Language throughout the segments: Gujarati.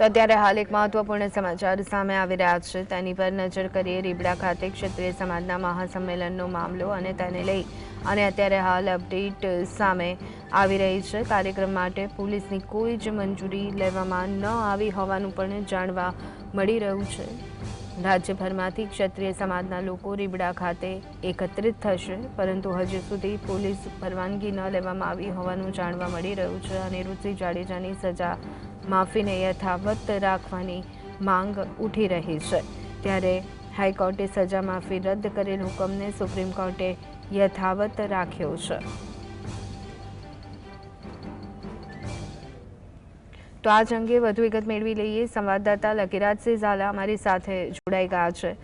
તો અત્યારે હાલ એક મહત્વપૂર્ણ સમાચાર સામે આવી રહ્યા છે. તેની પર નજર કરીએ, રીબડા ખાતે ક્ષત્રિય સમાજના મહાસંમેલનનો મામલો અને તેને લઈ અને અત્યારે હાલ અપડેટ સામે આવી રહી છે. કાર્યક્રમ માટે પોલીસની કોઈ જ મંજૂરી લેવામાં ન આવી હોવાનું પણ જાણવા મળી રહ્યું છે. રાજ્યભરમાંથી ક્ષત્રિય સમાજના લોકો રીબડા ખાતે એકત્રિત થશે, પરંતુ હજુ સુધી પોલીસ પરવાનગી ન લેવામાં આવી હોવાનું જાણવા મળી રહ્યું છે. અને ઋષિ જાડેજાની સજા માફીને યથાવત રાખવાની માંગ ઉઠી રહી છે. ત્યારે હાઈકોર્ટે સજા માફી રદ કરેલ હુકમને સુપ્રીમ કોર્ટે યથાવત રાખ્યો છે. તો આજ અંગે વધુ વિગત મેળવી લઈએ. સંવાદદાતા લકીરાજસિંહ ઝાલા અમારી સાથે જોડાઈ ગયા છે.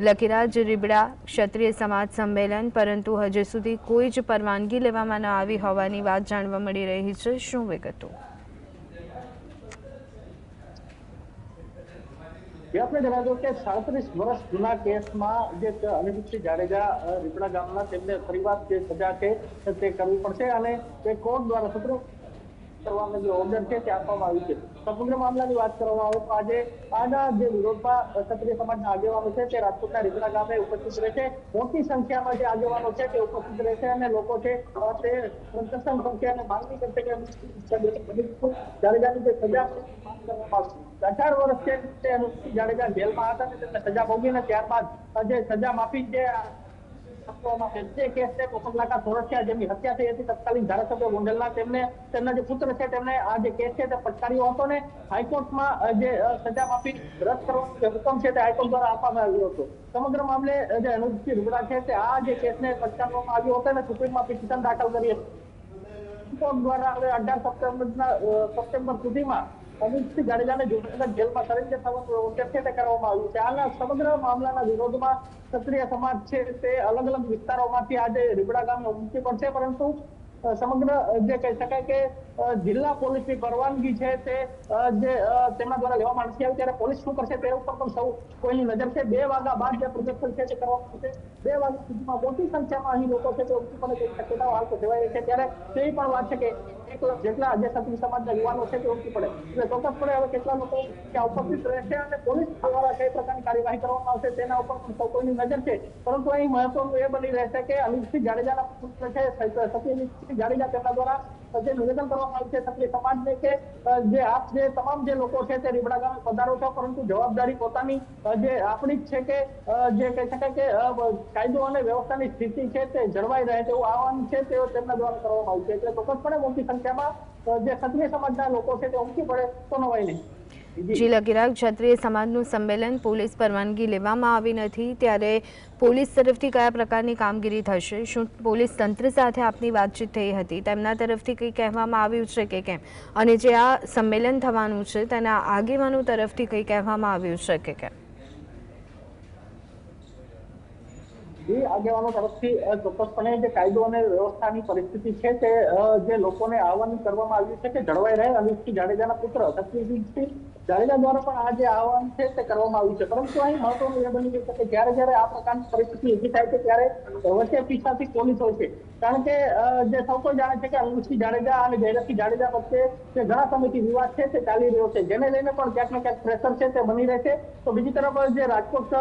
લકીરાજ રીબડા ક્ષત્રિય સમાજ સંમેલન, પરંતુ હજુ સુધી કોઈ જ પરવાનગી લેવામાં ન આવી હોવાની વાત જાણવા મળી રહી છે. શું વિગતો? જે આપણે જણાવ્યું કે સાડત્રીસ વર્ષ જૂના કેસમાં જે અનિરુદ્ધસિંહ જાડેજા રીપડા ગામના તેમને ફરીવાર જે સજા છે, તે કરવી પડશે અને તે કોર્ટ દ્વારા સુપ્રીમ કરવાનો જે ઓર્ડર છે તે આપવામાં આવ્યું છે. સમગ્ર મામલાની વાત કરવામાં આવે તો આજે આના જે વિરોધમાં ક્ષત્રિય સમાજના આગેવાનો છે તે રાજકોટના રીપડા ગામે ઉપસ્થિત રહેશે મોટી સંખ્યામાં જે આગેવાનો છે તે ઉપસ્થિત રહેશે અને લોકો છે તે અને માંગણી કરશે કે જાડેજાની જે સજા છે કરવામાં અઢાર વર્ષ છે જાડેજા જેલમાં હતા ને તેમને સજા ભોગવીને આપવામાં કેસ કેસ ને, હાઈકોર્ટમાં જે સજા માફી જે આવ્યો હતો. સમગ્ર મામલે જે અનુજસિંહ રૂગડા છે તે આ જે કેસને પટકારવામાં આવ્યો હતો અને સુપ્રીમમાં પિટિશન દાખલ કરી હતી. દ્વારા હવે અઢાર સપ્ટેમ્બર સપ્ટેમ્બર સુધીમાં અમિતસિંહ જાડેજાને જોડાયેલા જેલમાં સરેન્ડર થવાનું ઓર્ડર કરવામાં આવ્યું છે. આના સમગ્ર મામલાના વિરોધમાં ક્ષત્રિય સમાજ છે તે અલગ અલગ વિસ્તારોમાંથી આજે રીબડા ગામે ઉમટી પડશે પરંતુ સમગ્ર જે કહી શકાય કે જિલ્લા પોલીસની પરવાનગી છે તે જે તેમના દ્વારા લેવામાં નથી આવી ત્યારે પોલીસ શું કરશે તે ઉપર પણ સૌ કોઈની નજર છે. બે વાગ્યા બાદ જે પ્રદર્શન છે તે કરવામાં આવશે. બે વાગ્યા સુધીમાં મોટી સંખ્યામાં અહીં લોકો છે તે ઉમટી પડે તેવી શક્યતાઓ હાલ તો જોવાઈ રહી છે. ત્યારે તેવી પણ વાત છે કે લાખ જેટલા ક્ષત્રિય સમાજના યુવાનો છે તે ઓળખી પડે. એટલે ચોક્કસપણે હવે કેટલા લોકો ત્યાં ઉપસ્થિત રહેશે અને પોલીસ દ્વારા કઈ પ્રકારની કાર્યવાહી કરવામાં આવશે તેના ઉપર પણ સૌ કોઈની નજર છે. પરંતુ અહીં મહત્વનું એ બની રહેશે કે અનિલસિંહ જાડેજાના પુત્ર છે સત્યજીતસિંહ જાડેજા તેમના દ્વારા જે નિવેદન કરવામાં આવ્યું છે ક્ષત્રિય સમાજને કે જે આપ જે તમામ જે લોકો છે તે રીબડા ગામે પધારો છો, પરંતુ જવાબદારી પોતાની જે આપણી જ છે કે જે કહી શકાય કે કાયદો અને વ્યવસ્થાની સ્થિતિ છે તે જળવાઈ રહે તેવું આહવાન છે તે તેમના દ્વારા કરવામાં આવ્યું છે. એટલે ચોક્કસપણે મોટી સંખ્યામાં જે ક્ષત્રિય સમાજના લોકો છે તે ઉમટી પડે તો નવાઈ નહીં. જી. લકીરાજ ક્ષત્રિય સમાજનું સંમેલન પોલીસ પરવાનગી લેવામાં આવી નથી ત્યારે પોલીસ તરફથી કયા પ્રકારની કામગીરી થશે? શું પોલીસ તંત્ર સાથે આપની વાતચીત થઈ હતી? તેમના તરફથી કંઈ કહેવામાં આવ્યું છે કે કેમ? અને જે આ સંમેલન થવાનું છે તેના આગેવાનો તરફથી કંઈ કહેવામાં આવ્યું છે કે કેમ? જે આગેવાનો તરફથી ચોક્કસપણે જે કાયદો અને વ્યવસ્થાની પરિસ્થિતિ છે તે જે લોકોને આહવાન કરવામાં આવ્યું છે કે જળવાઈ રહે અનિલસિંહ જાડેજાના પુત્ર સત્યજીતસિંહ જાડેજા દ્વારા પણ આ જે આહવાન છે તે કરવામાં આવ્યું છે. પરંતુ અહીં મહત્વનું એ બની ગયું કે જ્યારે જ્યારે આ પ્રકારની પરિસ્થિતિ ઊભી થાય છે ત્યારે વચ્ચે પીછાથી પોલીસ હોય છે. કારણ કે જે સૌ કોઈ જાણે છે કે અનિલસિંહ જાડેજા અને જયરથસિંહ જાડેજા વચ્ચે જે ઘણા સમયથી વિવાદ છે તે ચાલી રહ્યો છે. જેને લઈને પણ ક્યાંક ને ક્યાંક પ્રેશર છે તે બની રહે છે. તો બીજી તરફ જે રાજકોટ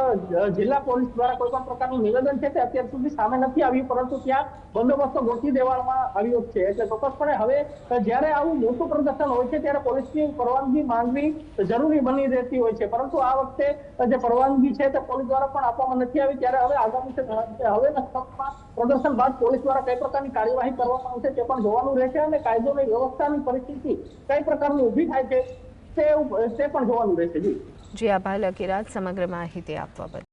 જિલ્લા પોલીસ દ્વારા કોઈ પણ પ્રકારનું નિવેદન છે તે અત્યાર સુધી સામે નથી આવ્યું, પરંતુ ત્યાં બંદોબસ્ત ગોઠવી દેવામાં આવ્યો છે. એટલે ચોક્કસપણે હવે જ્યારે આવું મોટું પ્રદર્શન હોય છે ત્યારે પોલીસની પરવાનગી માંગવી જરૂરી બની રહેતી હોય છે. પરંતુ આ વખતે જે પરવાનગી છે તે પોલીસ દ્વારા પણ આપવામાં નથી આવી. ત્યારે હવે આગામી હવેના સમયમાં પ્રદર્શન બાદ પોલીસ દ્વારા કઈ પ્રકારની કાર્યવાહી કરવામાં આવશે તે પણ જોવાનું રહેશે અને કાયદોની વ્યવસ્થાની પરિસ્થિતિ કઈ પ્રકારની ઊભી થાય છે તે તે પણ જોવાનું રહેશે. જી. જી, આભાર. લકીરાજ સમગ્ર માહિતી આપવા બદલ.